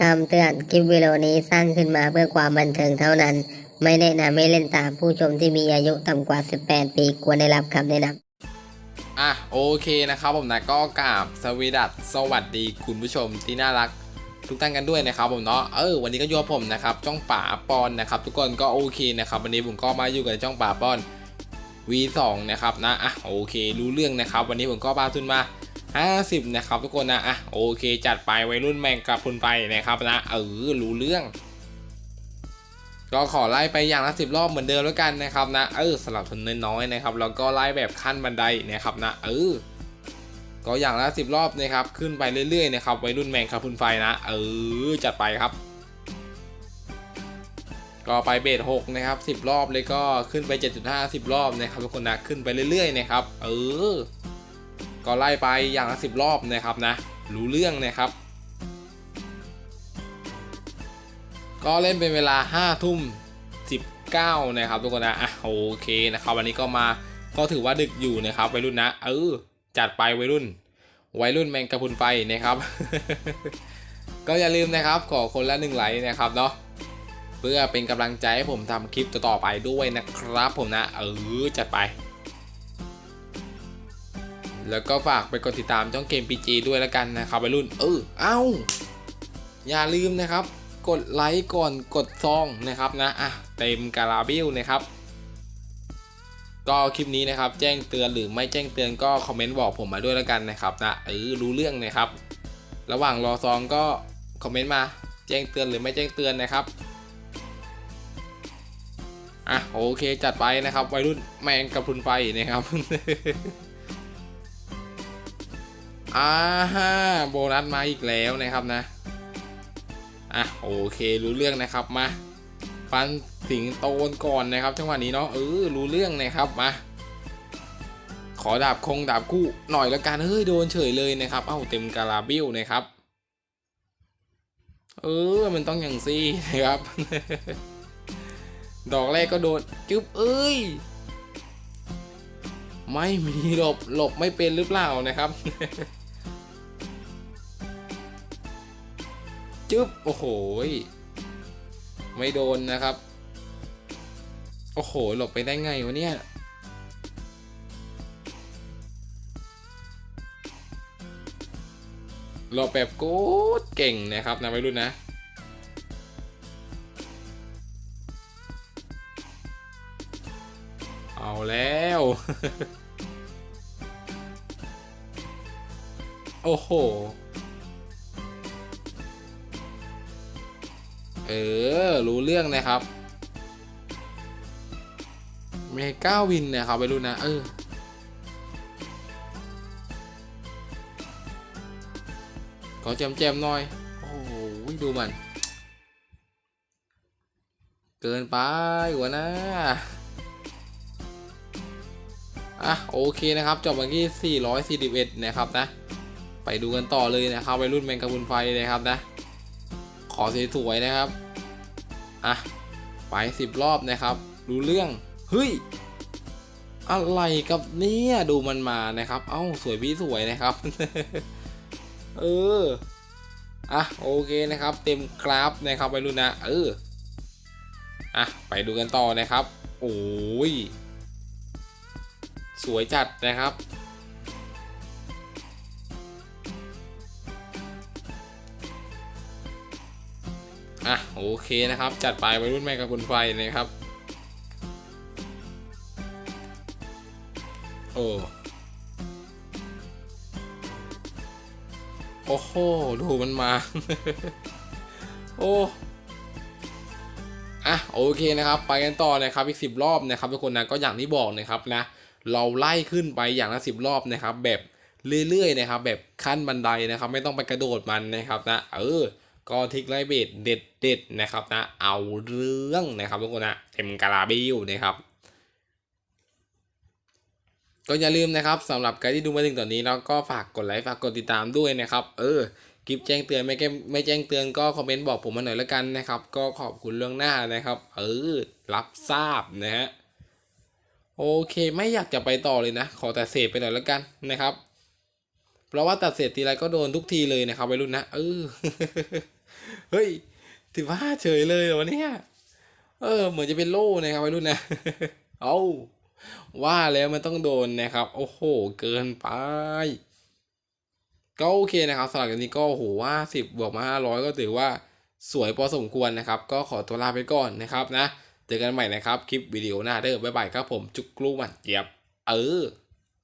คำเตือนคลิปวิดีโอนี้สร้างขึ้นมาเพื่อความบันเทิงเท่านั้น ไม่แนะนำให้เล่นตามผู้ชมที่มีอายุต่ำกว่า 18 ปีควรได้รับคำแนะนำอะโอเคนะครับผมนะก็กราบสวีดัสสวัสดีคุณผู้ชมที่น่ารักทุกท่านกันด้วยนะครับผมเนาะเออวันนี้ก็อยู่กับผมนะครับจ้องป่าปอนนะครับ ทุกคนก็โอเคนะครับวันนี้ผมก็มาอยู่กับจ้องป่าปอน V2 นะครับนะอะโอเค รู้เรื่องนะครับ วันนี้ผมก็ปาทุนมา 50 นะครับทุกคนนะ อะโอเค จัดไปวัยรุ่นแมงกับคุณไปนะครับนะ เออ รู้เรื่อง ก็ขอไล่ไปอย่างละสิบรอบเหมือนเดิมแล้วกันนะครับนะ เออสลับทุนน้อยๆนะครับ แล้วก็ไล่แบบขั้นบันไดนะครับนะ เออ ก็อย่างละสิบรอบนะครับ ขึ้นไปเรื่อยๆนะครับวัยรุ่นแมงครับคุณไฟนะ เออ จัดไปครับก็ไปเบสหกนะครับสิบรอบเลยก็ขึ้นไป 7.5 10 รอบนะครับทุกคนนะขึ้นไปเรื่อยๆนะครับ เออ ก็ไล่ไปอย่างละสิบรอบนะครับนะรู้เรื่องนะครับ ก็เล่นเป็นเวลา5ทุ่ม19นะครับทุกคนนะอะโอเคนะครับวันนี้ก็มาก็ถือว่าดึกอยู่นะครับวัยรุ่นนะเออจัดไปวัยรุ่น วัยรุ่นแมงกะพุนไฟนะครับ ก็อย่าลืมนะครับขอคนละหนึ่งไลค์นะครับเนาะเพื่อเป็นกำลังใจให้ผมทำคลิปต่อๆไปด้วยนะครับ ผมนะเออจัดไป แล้วก็ฝากไปกดติดตามช่องเกม PG ด้วยแล้วกันนะครับวัยรุ่น เออ เอ้า อย่าลืมนะครับ กดไลค์ก่อนกดซองนะครับนะ อะ เต็มการาบิลนะครับ ก็คลิปนี้นะครับ แจ้งเตือนหรือไม่แจ้งเตือนก็คอมเมนต์บอกผมมาด้วยแล้วกันนะครับนะ เออ รู้เรื่องนะครับ ระหว่างรอซองก็คอมเมนต์มา แจ้งเตือนหรือไม่แจ้งเตือนนะครับอะโอเคจัดไปนะครับ วัยรุ่นแมงกระพุนไฟนะครับ อ่าฮะโบนัสมาอีกแล้วนะครับนะ อะโอเครู้เรื่องนะครับมาฟันสิงโตนก่อนนะครับ จังหวะนี้เนาะเออรู้เรื่องนะครับมาขอดาบคงดาบคู่หน่อยละกันเฮ้ยโดนเฉยเลยนะครับ เอ้าเต็มกาลาบิลนะครับ เออมันต้องอย่างซี่นะครับ ดอกแรกก็โดนจึ๊บเอ้ยไม่มีหลบหลบไม่เป็นหรือเปล่านะครับ จึ๊บโอ้โหไม่โดนนะครับ โอ้โห หลบไปได้ไงวะเนี่ยหลบแบบโคตรเก่งนะครับนะไม่รู้นะเอาแล้ว โอ้โห เออ รู้เรื่องนะครับ เมก้าวินนะครับไปรู้นะ เออ ขอแจมๆหน่อย โอ้โหดูมัน เกินไปกว่านะอะโอเคนะครับจบมาที่ 441 นะครับนะ ไปดูกันต่อเลยนะครับไปรุ่นแมงกะพุนไฟเลยครับนะ ขอสวยๆนะครับ อะ ไปสิบรอบนะครับ รู้เรื่อง เฮ้ย อะไรกับเนี่ยดูมันมานะครับ เอ้า สวยพี่สวยนะครับ เออ อะ โอเคนะครับ เต็มกราฟนะครับไปรุ่นนะ เออ อะ ไปดูกันต่อนะครับ โอ้ย สวยจัดนะครับ อะโอเคนะครับ จัดไปวัยรุ่นแม่กับคุณไฟนะครับ โอ้โอ้โหดูมันมา โอ้อะโอเคนะครับ ไปกันต่อนะครับอีกสิบรอบนะครับทุกคนนะก็อย่างที่บอกนะครับนะ เราไล่ขึ้นไปอย่างละสิบรอบนะครับ แบบเรื่อยๆนะครับ แบบขั้นบันไดนะครับ ไม่ต้องไปกระโดดมันนะครับนะเออ ก็ทิกไลเบดเด็ดเด็ดนะครับนะ เอาเรื่องนะครับทุกคนนะเต็มกาลาบิวนะครับ ก็อย่าลืมนะครับสำหรับใครที่ดูมาถึงตอนนี้แล้วก็ฝากกดไลค์ฝากกดติดตามด้วยนะครับ เออคลิปแจ้งเตือนไม่แก้ไม่แจ้งเตือนก็คอมเมนต์บอกผมมาหน่อยละกันนะครับ ก็ขอบคุณเรื่องหน้านะครับ เออ รับทราบนะฮะโอเคไม่อยากจะไปต่อเลยนะ ขอแต่เสพไปหน่อยละกันนะครับ เพราะว่าตัดเสร็จทีไรก็โดนทุกทีเลยนะครับวัยรุ่นนะเออ เฮ้ยสิบห้าเฉยเลยเหรอวะเนี่ยเออ เหมือนจะเป็นโล่นะครับวัยรุ่นนะ เอาว่าแล้วมันต้องโดนนะครับ โอ้โห เกินไปก็โอเคนะครับสำหรับวันนี้ก็โหว่าสิบบวกมาห้าร้อยก็ถือว่าสวยพอสมควรนะครับ ก็ขอตัวลาไปก่อนนะครับนะ เจอกันใหม่นะครับ คลิปวิดีโอหน้าเด้อบ๊ายบายครับผมจุกกลูหมันเจี๊ยบ เออ